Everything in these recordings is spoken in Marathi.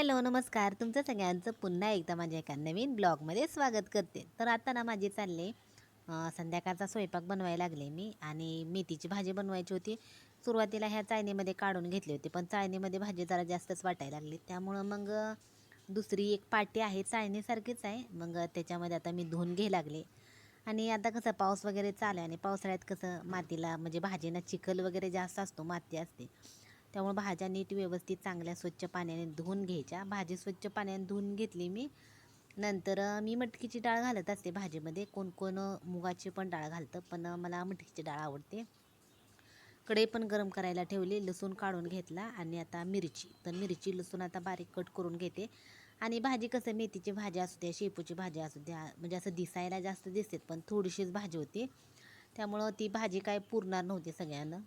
हॅलो नमस्कार. तुमचं सगळ्यांचं पुन्हा एकदा माझ्या एका नवीन ब्लॉगमध्ये स्वागत करते. तर आता ना माझे चालले संध्याकाळचा स्वयंपाक बनवायला लागले मी आणि मेथीची भाजी बनवायची होती. सुरुवातीला ह्या चाळणीमध्ये काढून घेतली होती पण चाळणीमध्ये भाजी जरा जास्तच वाटायला लागली. त्यामुळं मग दुसरी एक पाटी आहे चाळणीसारखीच आहे. मग त्याच्यामध्ये आता मी धुवून घे लागले. आणि आता कसं पाऊस वगैरे चालू आहे आणि पावसाळ्यात कसं मातीला म्हणजे भाजीना चिखल वगैरे जास्त असतो माती असते. त्यामुळे भाज्या नीट व्यवस्थित चांगल्या स्वच्छ पाण्याने धुवून घ्यायच्या. भाजी स्वच्छ पाण्याने धुवून घेतली मी. नंतर मी मटकीची डाळ घालत असते भाजीमध्ये. कोण कोण मुगाची पण डाळ घालतं पण मला मटकीची डाळ आवडते. कढई पण गरम करायला ठेवली लसूण काढून घेतला आणि आता मिरची. तर मिरची लसूण आता बारीक कट करून घेते. आणि भाजी कसं मेथीची भाजी असू द्या शेपूची भाजी असू द्या म्हणजे असं दिसायला जास्त दिसते पण थोडीशीच भाजी होती. त्यामुळं ती भाजी काय पुरणार नव्हती सगळ्यांना.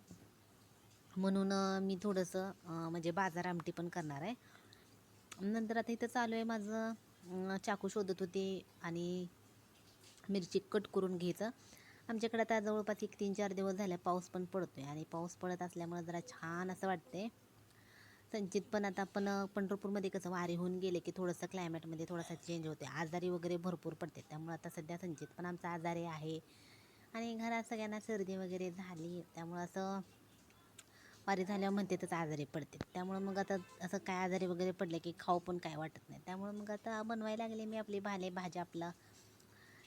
म्हणून मी थोडंसं म्हणजे बाजार आमटी पण करणार आहे. नंतर आता इथं चालू आहे माझं चाकू शोधत होते आणि मिरची कट करून घ्यायचं. आमच्याकडे आता जवळपास एक तीन चार दिवस झाले पाऊस पण पडतो आहे आणि पाऊस पडत असल्यामुळं जरा छान असं वाटते संचित पण आता पण पंढरपूरमध्ये कसं वारी होऊन गेले की थोडंसं क्लायमेटमध्ये थोडासा चेंज होते आजारी वगैरे भरपूर पडते. त्यामुळं आता सध्या संचित पण आमचा आजारी आहे. आणि घरात सगळ्यांना सर्दी वगैरे झाली. त्यामुळं असं वारी झाल्यावर म्हणते तर आजारी पडते. त्यामुळं मग आता असं काय आजारी वगैरे पडले की खाऊ पण काय वाटत नाही. त्यामुळं मग आता बनवायला लागले मी आपली भाले भाज्या आपला.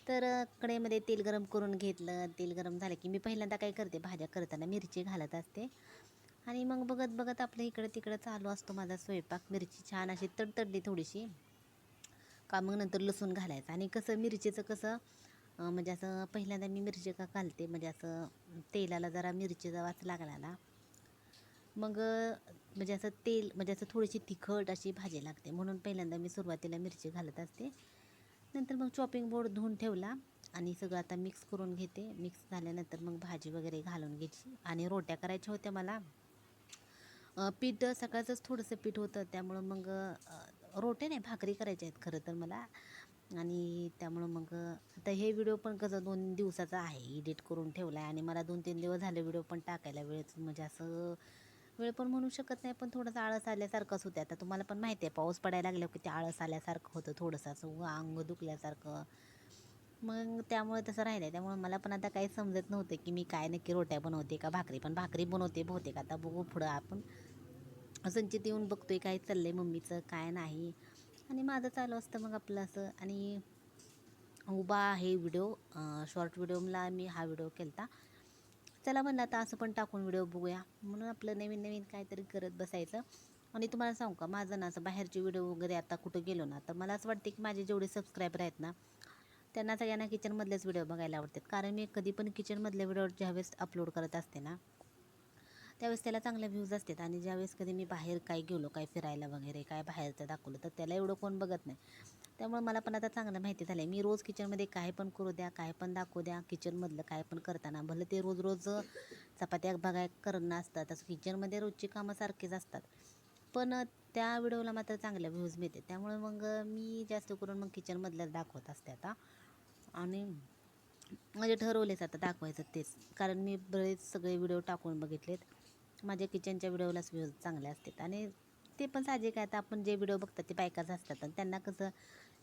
तर कडेमध्ये कढईमध्ये तेल गरम करून घेतलं. तेल गरम झालं की मी पहिल्यांदा काय करते भाज्या करताना मिरची घालत असते. आणि मग बघत बघत आपलं इकडं तिकडं चालू असतो माझा स्वयंपाक. मिरची छान अशी तडतडली थोडीशी. का मग नंतर लसूण घालायचं. आणि कसं मिरचीचं कसं म्हणजे असं पहिल्यांदा मी मिरची का घालते. म्हणजे असं तेलाला जरा मिरचीचा वास लागला ना मग म्हणजे असं तेल म्हणजे असं थोडीशी तिखट अशी भाजी लागते. म्हणून पहिल्यांदा मी सुरुवातीला मिरची घालत असते. नंतर मग चॉपिंग बोर्ड धुवून ठेवला आणि सगळं आता मिक्स करून घेते. मिक्स झाल्यानंतर मग भाजी वगैरे घालून घ्यायची. आणि रोट्या करायच्या होत्या मला. पीठ सकाळचंच थोडंसं पीठ होतं. त्यामुळं मग रोट्या रोटे नाही भाकरी करायच्या आहेत खरं तर मला. आणि त्यामुळं मग आता हे व्हिडिओ पण कसं दोन दिवसाचा आहे. एडिट करून ठेवला आहे आणि मला दोन तीन दिवस झाले व्हिडिओ पण टाकायला वेळेत. म्हणजे असं वेळ पण म्हणू शकत नाही पण थोडंसं आळस आल्यासारखंच होतं आता तुम्हाला पण माहिती आहे पाऊस पडायला लागल्यावर की ते आळस आल्यासारखं होतं थोडंसं असं अंग दुखल्यासारखं. मग त्यामुळे तसं राहिलं आहे त्यामुळे मला पण आता काही समजत नव्हतं की मी काय नक्की रोट्या बनवते का भाकरी. पण भाकरी बनवते बहुतेक. आता बघू पुढं आपण. संचित येऊन बघतोय काय चाललं आहे मम्मीचं काय नाही. आणि माझं चालू असतं मग आपलं असं. आणि उभा आहे व्हिडिओ शॉर्ट व्हिडिओला मी हा व्हिडिओ केला होता चला म्हणलं आता असं पण टाकून व्हिडिओ बघूया. म्हणून आपलं नवीन नवीन काहीतरी करत बसायचं. आणि तुम्हाला सांगू का माझं ना असं बाहेरचे व्हिडिओ वगैरे आता कुठं गेलो ना तर मला असं वाटते की माझे जेवढे सबस्क्रायबर आहेत ना त्यांना सगळ्यांना किचनमधलेच व्हिडिओ बघायला आवडतात. कारण मी कधी पण किचनमधले व्हिडिओ ज्यावेळेस अपलोड करत असते ना त्यावेळेस त्याला चांगल्या व्ह्यूज असतात. आणि ज्यावेळेस कधी मी बाहेर काय गेलो काय फिरायला वगैरे काय बाहेरचं दाखवलं तर त्याला एवढं कोण बघत नाही. त्यामुळे मला पण आता चांगलं माहिती झालं आहे मी रोज किचनमध्ये काय पण करू द्या काय पण दाखवू द्या किचनमधलं काय पण करताना भलं ते रोज रोज चपात्या बघाय करणं असतात तसं किचनमध्ये रोजची कामं सारखीच असतात. पण त्या व्हिडिओला मात्र चांगल्या व्ह्यूज मिळते त्यामुळे मग मी जास्त करून मग किचनमधलंच दाखवत असते आता. आणि म्हणजे ठरवलेच आता दाखवायचं तेच. कारण मी बरेच सगळे व्हिडिओ टाकून बघितलेत. माझ्या किचनच्या व्हिडिओलाच व्ह्यूज चांगले असतात. आणि ते पण साहजिक आहे. आता आपण जे व्हिडिओ बघतात ते बायकाच असतात. आणि त्यांना कसं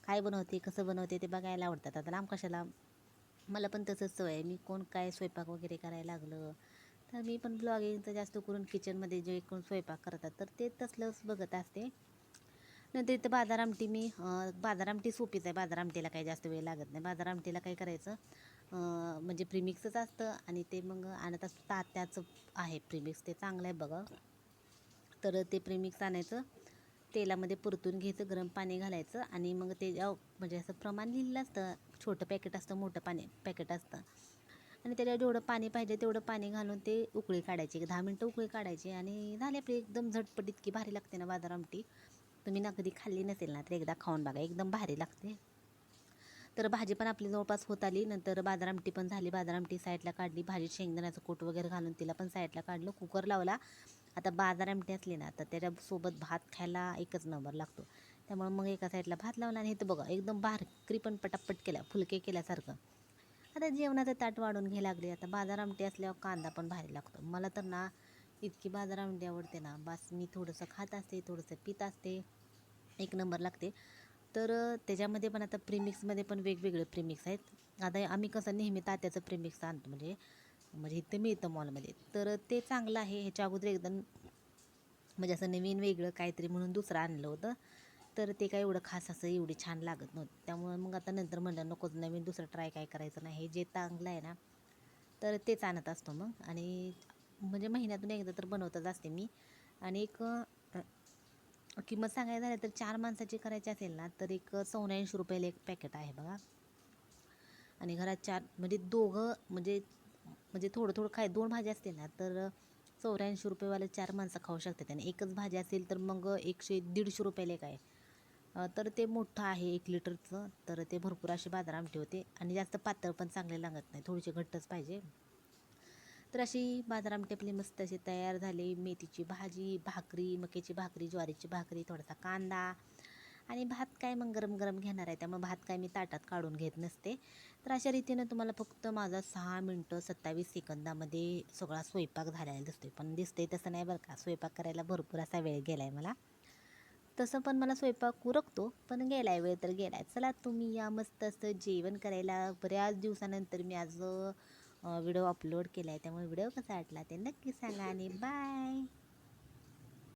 काय बनवते कसं बनवते ते बघायला आवडतात. आता लांब कशाला मला पण तसंच सवय आहे. मी कोण काय स्वयंपाक वगैरे करायला लागलं तर मी पण ब्लॉगिंगचं जास्त करून किचनमध्ये जे कोण स्वयंपाक करतात तर ते तसलंच बघत असते. नंतर इथं बाजार आमटी मी बाजार आमटी सोपीच आहे. बाजार आमटीला काही जास्त वेळ लागत नाही. बाजार आमटीला काय करायचं म्हणजे प्रिमिक्सच असतं आणि ते मग आणत असतं. तात्याचं आहे प्रिमिक्स ते चांगलं आहे बघा. तर ते प्रिमिक्स आणायचं. तेलामध्ये परतून घ्यायचं गरम पाणी घालायचं आणि मग ते म्हणजे असं प्रमाण लिहिलेलं असतं. छोटं पॅकेट असतं मोठं पाणी पॅकेट असतं. आणि त्याच्यावर जेवढं पाणी पाहिजे तेवढं पाणी घालून ते उकळी काढायची. एक दहा मिनटं उकळी काढायची आणि झाली आपली एकदम झटपट. इतकी भारी लागते ना बाजार आमटी तुम्ही ना कधी खाल्ली नसेल ना तर एकदा खाऊन बघा. एकदम भारी लागते. तर भाजी पण आपली जवळपास होत आली. नंतर बाजार आमटी पण झाली. बाजार आमटी साईडला काढली. भाजी शेंगदाण्याचं कोट वगैरे घालून तिला पण साईडला काढलं. कुकर लावला. आता बाजार आमटी असली ना तर त्याच्यासोबत भात खायला एकच नंबर लागतो. त्यामुळे मग एका साईडला भात लावला आणि तर बघा एकदम भाकरी पण पटापट केल्या फुलके केल्यासारखं. आता जेवणाचं ताट वाढून घ्यायला लागले. आता बाजार आमटी असल्यावर कांदा पण भारी लागतो. मला तर ना इतकी बाजार आमटी आवडते ना. बस मी थोडंसं खात असते थोडंसं पित असते. एक नंबर लागते. तर त्याच्यामध्ये पण आता प्रिमिक्समध्ये पण वेगवेगळे प्रिमिक्स आहेत. आता आम्ही कसं नेहमी तात्याचं प्रिमिक्स आणतो म्हणजे म्हणजे इथं मिळतं मॉलमध्ये तर ते चांगलं आहे. ह्याच्या अगोदर एकदम म्हणजे असं नवीन वेगळं काहीतरी म्हणून दुसरं आणलं होतं. तर ते काय एवढं खास असं एवढी छान लागत नव्हतं. त्यामुळे मग आता नंतर म्हणलं नकोच नवीन दुसरं ट्राय काय करायचं नाही. हे जे चांगलं आहे ना तर तेच आणत असतो मग. आणि म्हणजे महिन्यातून एकदा तर बनवतच असते मी. आणि एक किंमत सांगायचं झालं तर चार माणसाची करायची असेल ना तर एक चौऱ्याऐंशी रुपयाला एक पॅकेट आहे बघा. आणि घरात चार म्हणजे दोघं म्हणजे म्हणजे थोडं थोडं खाय दोन भाज्या असतील ना तर चौऱ्याऐंशी रुपयेवाले चार माणसं खाऊ शकतात. आणि एकच भाजी असेल तर मग एकशे दीडशे रुपयाला एक आहे. तर ते मोठं आहे एक लिटरचं तर ते भरपूर असे बाजार आमटे होते. आणि जास्त पातळ पण चांगले लागत नाही थोडीशी घट्टच पाहिजे. तर अशी बाजाराम टेपली मस्त अशी तयार झाली. मेथीची भाजी भाकरी मक्याची भाकरी ज्वारीची भाकरी थोडासा कांदा आणि भात काय मग गरम गरम घेणार आहे. त्यामुळे भात काय मी ताटात काढून घेत नसते. तर अशा रीतीनं तुम्हाला फक्त माझा सहा मिनटं सत्तावीस सेकंदामध्ये सगळा स्वयंपाक झालेला दिसतोय. पण दिसते तसं नाही बरं का. स्वयंपाक करायला भरपूर असा वेळ गेला आहे मला. तसं पण मला स्वयंपाक उरकतो. पण गेला आहे वेळ तर गेला आहे चला तुम्ही या मस्त असं जेवण करायला बऱ्याच दिवसानंतर मी आज व्हिडिओ अपलोड केला आहे त्यामुळे व्हिडिओ कसा वाटला ते नक्की सांगा आणि बाय